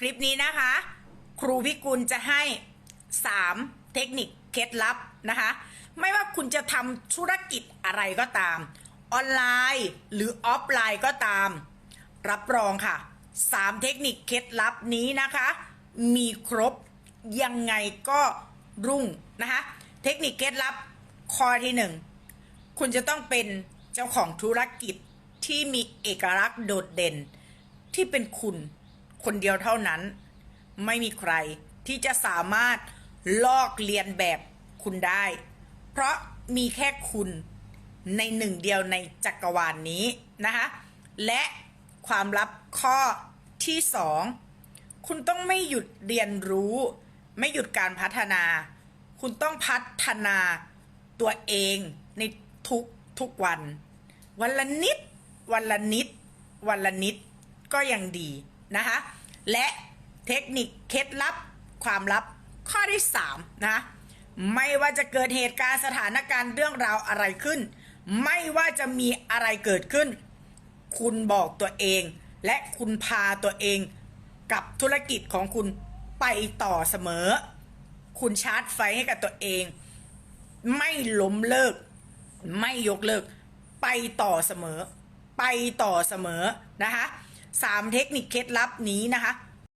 คลิปนี้นะคะ ครูพิกุลจะให้ 3 เทคนิคเคล็ดลับนะคะ ไม่ว่าคุณจะทำธุรกิจอะไรก็ตาม ออนไลน์หรือออฟไลน์ก็ตาม รับรองค่ะ 3 เทคนิคเคล็ดลับนี้นะคะ มีครบยังไงก็รุ่งนะคะ เทคนิคเคล็ดลับข้อที่หนึ่งคุณจะต้องเป็นเจ้าของธุรกิจที่มีเอกลักษณ์โดดเด่นที่เป็นคุณ คนเดียวเท่านั้น ไม่มีใครที่จะสามารถลอกเลียนแบบคุณได้ เพราะมีแค่คุณในหนึ่งเดียวในจักรวาลนนี้นะคะ และความลับข้อที่สองคุณต้องไม่หยุดเรียนรู้ ไม่หยุดการพัฒนา คุณต้องพัฒนาตัวเองในทุกทุกวัน วันละนิด วันละนิด วันละนิดก็ยังดี นะคะ และเทคนิคเคล็ดลับความลับข้อที่3นะไม่ว่าจะเกิดเหตุการณ์สถานการณ์เรื่องราวอะไรขึ้น ไม่ว่าจะมีอะไรเกิดขึ้น คุณบอกตัวเอง และคุณพาตัวเองกับธุรกิจของคุณไปต่อเสมอ คุณชาร์จไฟให้กับตัวเอง ไม่ล้มเลิก ไม่ยกเลิก ไปต่อเสมอ ไปต่อเสมอนะคะ สามเทคนิคเคล็ดลับนี้นะคะ